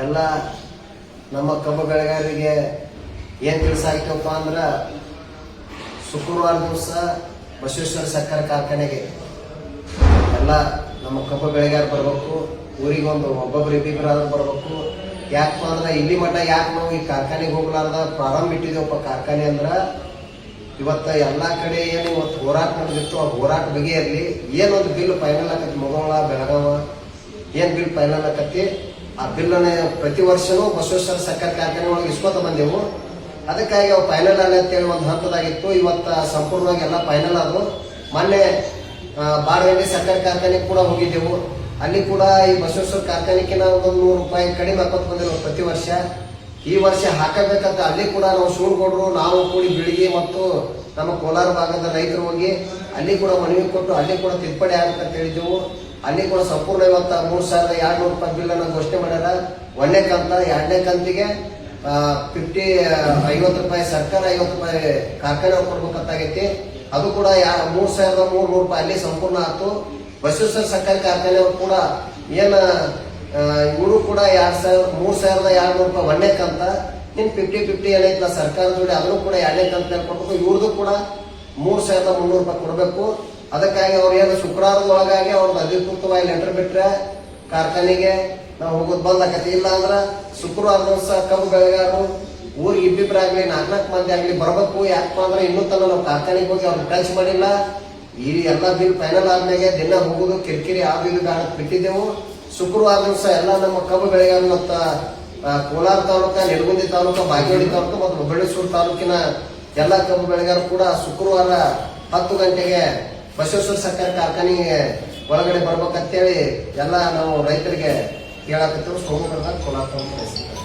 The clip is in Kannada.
ಎಲ್ಲ ನಮ್ಮ ಕಬ್ಬು ಬೆಳೆಗಾರರಿಗೆ ಏನು ತಿಳಿಸಾಕ್ತಪ್ಪ ಅಂದ್ರೆ ಶುಕ್ರವಾರ ದಿವಸ ಬಸವೇಶ್ವರ ಸಕ್ಕರೆ ಕಾರ್ಖಾನೆಗೆ. ಎಲ್ಲ ನಮ್ಮ ಕಬ್ಬು ಬೆಳೆಗಾರ ಬರಬೇಕು ಊರಿಗೆ ಒಂದು ಒಬ್ಬೊಬ್ರು ಇಬ್ಬಿಬ್ಬರಾದ್ರೂ ಬರಬೇಕು. ಯಾಕಪ್ಪ ಅಂದ್ರೆ ಇಲ್ಲಿ ಮಟ್ಟ ಯಾಕೆ ನಾವು ಈ ಕಾರ್ಖಾನೆಗೆ ಹೋಗ್ಲಾರ್ದ? ಪ್ರಾರಂಭ ಇಟ್ಟಿದ್ದೇವಪ್ಪ ಕಾರ್ಖಾನೆ ಅಂದ್ರೆ ಇವತ್ತ ಎಲ್ಲಾ ಕಡೆ ಏನು ಇವತ್ತು ಹೋರಾಟ ನಡೆದಿತ್ತು, ಆ ಹೋರಾಟ ಬಗೆಯಲ್ಲಿ ಏನೊಂದು ಬಿಲ್ ಫೈನಲ್ ಆಕತಿ ಮಗೋಳ ಬೆಳಗಾವ? ಏನ್ ಬಿಲ್ ಫೈನಲ್ ಆಕತಿ ಆ ಬಿಲ್ಲನ್ನ ಪ್ರತಿ ವರ್ಷನೂ ಬಸವೇಶ್ವರ ಸಕ್ಕರೆ ಕಾರ್ಖಾನೆ ಒಳಗೆ ಇಸ್ಕೊತ ಬಂದೆವು. ಅದಕ್ಕಾಗಿ ಅವು ಫೈನಲ್ ಅಲ್ಲ ಅಂತೇಳಿ ಒಂದು ಹಂತದಾಗಿತ್ತು. ಇವತ್ತ ಸಂಪೂರ್ಣವಾಗಿ ಎಲ್ಲ ಫೈನಲ್ ಆದವು ಮೊನ್ನೆ ಬಾಡಗಂಡಿ ಸಕ್ಕರೆ ಕಾರ್ಖಾನೆ ಕೂಡ ಹೋಗಿದ್ದೆವು. ಅಲ್ಲಿ ಕೂಡ ಈ ಬಸವೇಶ್ವರ ಕಾರ್ಖಾನೆಕಿನ ಒಂದು ನೂರು ರೂಪಾಯಿ ಕಡಿಮೆ ಹಾಕೋತ ಬಂದಿರೋ ಪ್ರತಿ ವರ್ಷ. ಈ ವರ್ಷ ಹಾಕಬೇಕಂತ ಅಲ್ಲಿ ಕೂಡ ನಾವು ಶಿವನಗೌಡರು ನಾವು ಕೂಡಿ ಬಿಳಿಗಿ ಮತ್ತು ನಮ್ಮ ಕೋಲಾರ ಭಾಗದ ರೈತರು ಹೋಗಿ ಅಲ್ಲಿ ಕೂಡ ಮನವಿ ಕೊಟ್ಟು ಅಲ್ಲಿ ಕೂಡ ತಿದ್ದುಪಡಿ ಆಗ್ಬೇಕಂತ ಹೇಳಿದ್ದೆವು. ಅಲ್ಲಿ ಕೂಡ ಸಂಪೂರ್ಣ ಇವತ್ತ ಮೂರ್ ಸಾವಿರದ ಎರಡ್ನೂರು ರೂಪಾಯಿ ಬಿಲ್ ಅನ್ನ ಘೋಷಣೆ ಮಾಡ್ಯಾರ. ಒಂದನೇ ಕಂತ, ಎರಡನೇ ಕಂತಿಗೆ ಫಿಫ್ಟಿ ಐವತ್ತು ರೂಪಾಯಿ ಸರ್ಕಾರ, ಐವತ್ತು ರೂಪಾಯಿ ಕಾರ್ಖಾನೆ ಕೊಡ್ಬೇಕಂತಾಗೈತಿ. ಅದು ಕೂಡ ಯಾ, ಮೂರ್ ಸಾವಿರದ ಮೂರು ನೂರು ರೂಪಾಯಿ ಅಲ್ಲಿ ಸಂಪೂರ್ಣ ಆಯ್ತು. ಬಸವೇಶ್ವರ ಸರ್ಕಾರಿ ಕಾರ್ಖಾನೆ ಅವ್ರು ಕೂಡ ಏನ ಇವರು ಕೂಡ ಎರಡ್ ಸಾವಿರ, ಮೂರ್ ಸಾವಿರದ ಎರಡ್ ನೂರು ರೂಪಾಯಿ ಒಂದನೇ ಕಂತ. ಇನ್ನು ಫಿಫ್ಟಿ ಫಿಫ್ಟಿ ಏನೈತಲ್ಲ ಸರ್ಕಾರದ ಜೋಡಿ ಅದನ್ನು ಕೂಡ ಎರಡನೇ ಕಂತ ಕೊಡ್ಬೇಕು. ಇವ್ರದ್ದು ಕೂಡ ಮೂರ್ ಸಾವಿರದ ಮುನ್ನೂರು ರೂಪಾಯಿ ಕೊಡಬೇಕು. ಅದಕ್ಕಾಗಿ ಅವ್ರು ಏನು ಶುಕ್ರವಾರದ ಒಳಗಾಗಿ ಅವ್ರದ್ದು ಅಧಿಕೃತವಾಗಿ ಲೆಟರ್ ಬಿಟ್ರೆ ಕಾರ್ಖಾನೆಗೆ ನಾವು ಹೋಗೋದು ಬಂದ ಕತೆ ಇಲ್ಲ ಅಂದ್ರೆ ಶುಕ್ರವಾರ ದಿವಸ ಕಬ್ಬು ಬೆಳೆಗಾರರು ಊರಿಗೆ ಇಬ್ಬಿಬ್ಬರಾಗ್ಲಿ ನಾಲ್ಕು ನಾಲ್ಕು ಮಂದಿ ಆಗ್ಲಿ ಬರಬೇಕು. ಯಾಕಪ್ಪ ಅಂದ್ರೆ ಇನ್ನೂ ತನಕ ನಾವು ಕಾರ್ಖಾನೆಗೆ ಹೋಗಿ ಅವ್ರನ್ನ ಟಚ್ ಮಾಡಿಲ್ಲ. ಈ ಎಲ್ಲ ಬಿಲ್ ಫೈನಲ್ ಆದ್ಮೇಲೆ ದಿನ ಹೋಗುದು, ಕಿರಿಕಿರಿ ಅದು ಇದು ಅಂತ ಬಿಟ್ಟಿದ್ದೆವು. ಶುಕ್ರವಾರ ದಿವಸ ಎಲ್ಲ ನಮ್ಮ ಕಬ್ಬು ಬೆಳೆಗಾರರು ಮತ್ತ ಕೋಲಾರ ತಾಲೂಕ ನಿಡಗುಂದಿ ತಾಲೂಕ ಬಾಗೇವಾಡಿ ತಾಲೂಕು ಮತ್ತು ಹುಬ್ಬಳ್ಳಿಸೂರು ತಾಲೂಕಿನ ಎಲ್ಲ ಕಬ್ಬು ಬೆಳೆಗಾರರು ಕೂಡ ಶುಕ್ರವಾರ ಹತ್ತು ಗಂಟೆಗೆ ಬಸವೇಶ್ವರ ಸಕ್ಕರೆ ಕಾರ್ಖಾನೆಗೆ ಒಳಗಡೆ ಬರ್ಬೇಕಂತೇಳಿ ಎಲ್ಲ ನಾವು ರೈತರಿಗೆ ಕೇಳಾಕತ್ತೇವೆ ಸೋಮವಾರದಾಗ ಕೋಲಾರ ತಾಲೂಕು